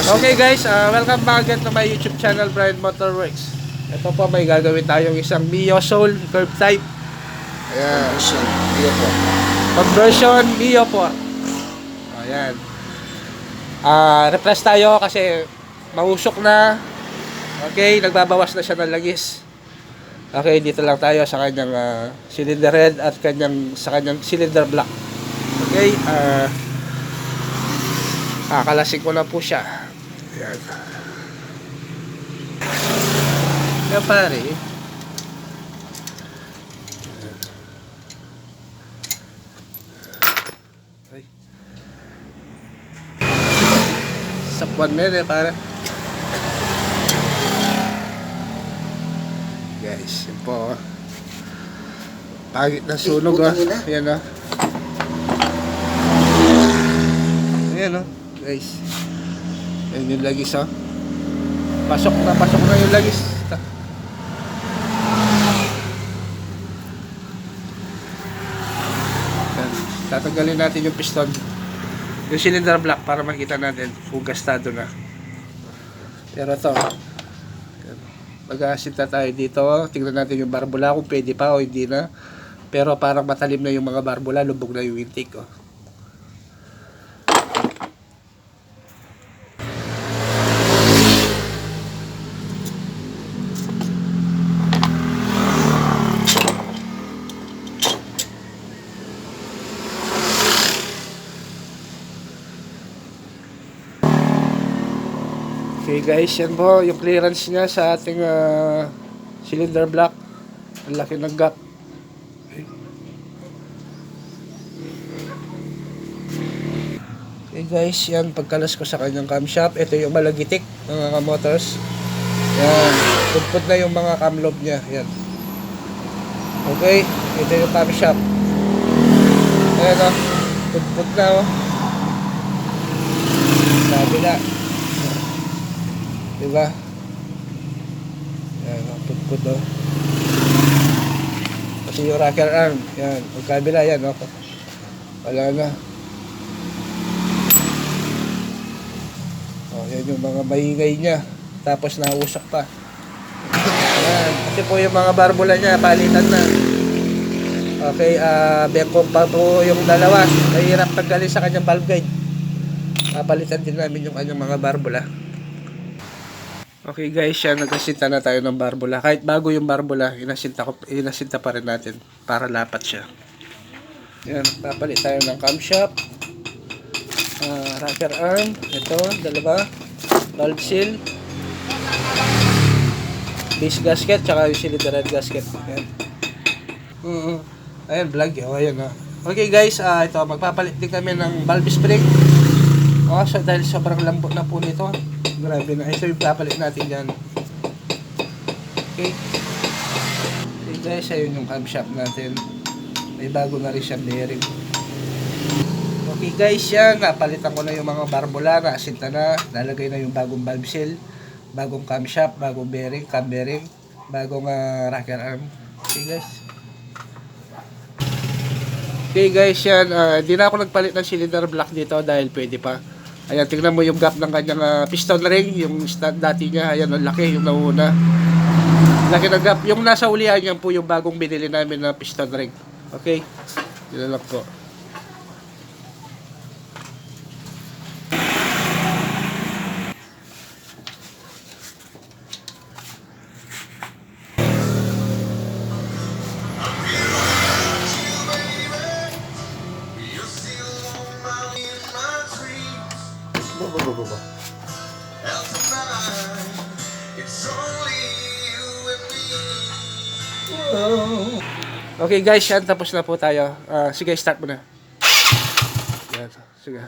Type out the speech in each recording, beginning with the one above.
Okay guys, uh, welcome back again to my YouTube channel, Brian Motorworks. Ito po, may gagawin tayong isang Mio Soul curve type. Ayan. Iyo po. Conversion Mio 4. Ayan. Ah, repress tayo kasi mausok na. Okay, nagbabawas na siya ng lagis. Okay, dito lang tayo sa kanyang ah, cylinder head at kanyang sa kanyang cylinder block. Okay, ah kakalasin ko na po siya. Yan pare. Ay. Sapwan na yun eh, para. Guys, yun po. oh. Pagit na sunog ah. ina. Ayan ah. Ayan oh, guys. Ayan yung lagis oh. Pasok na, pasok na yung lagis. Ayan. Tatanggalin natin yung piston. Yung cylinder block para makita natin kung gastado na. Pero to, mag-aasinta tayo dito. Tingnan natin yung barbula kung pwede pa o hindi na. Pero parang matalim na yung mga barbula, lubog na yung intake. Oh. Okay guys, yan po yung clearance niya sa ating ah, cylinder block. Ang laki ng gap. Okay. Guys, yan pagkalas ko sa kanyang camshaft. Ito yung malagitik ng mga motors. Yan, pudpud na yung mga cam lobe niya. Yan. Okay, ito yung camshaft. Ayan o, pudpud na o. Sabi na. Diba? Yan, ang pudpud o. Kasi yung rocker arm, yan, ang kabila yan, o. Wala na. Oh, yan yung mga maingay niya. Tapos nausak pa. Yan. Kasi po yung mga barbula niya, palitan na. Okay, ah, bengkong pa po yung dalawa. Mahirap tanggalin sa kanyang valve guide. Papalitan din namin yung kanyang mga barbula. Okay guys, yan nagasinta na tayo ng barbula. Kahit bago yung barbula, inasinta, ko, inasinta pa rin natin para lapat siya. Yan, papalit tayo ng camshaft. Ah, rocker arm, ito, dalawa. Valve seal. Base gasket, tsaka yung cylinder gasket. Yan. Mm Ayan, vlog yun. Ayan, ah. Okay guys, ah ito, magpapalit din kami ng valve spring. Oh, so dahil sobrang lambot na po nito. Grabe na. Ito yung papalit natin dyan. Okay. Okay guys, ayun yung camshaft natin. May bago na rin siyang bearing. Okay guys, yan. Napalitan ko na yung mga barbula. Naasinta na. Nalagay na yung bagong valve seal. Bagong camshaft, bagong bearing, cam bearing, bagong ah, rocker arm. Okay guys. Okay guys, yan. ah, Hindi na ako nagpalit ng cylinder block dito dahil pwede pa. Ayan, tingnan mo yung gap ng kanyang ah, piston ring. Yung dati niya. Ayan, ang laki yung nauna. Laki ng gap. Yung nasa ulihan yan po yung bagong binili namin na piston ring. Okay? Yun lang po. Bo. Okay guys, yan. Tapos na po tayo. Ah, sige, start mo na. Yan. Sige.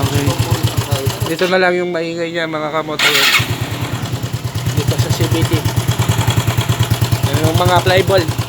Okay. Dito na lang yung maingay niya mga kamotor. Dito sa CBT. Yan yung mga flyball.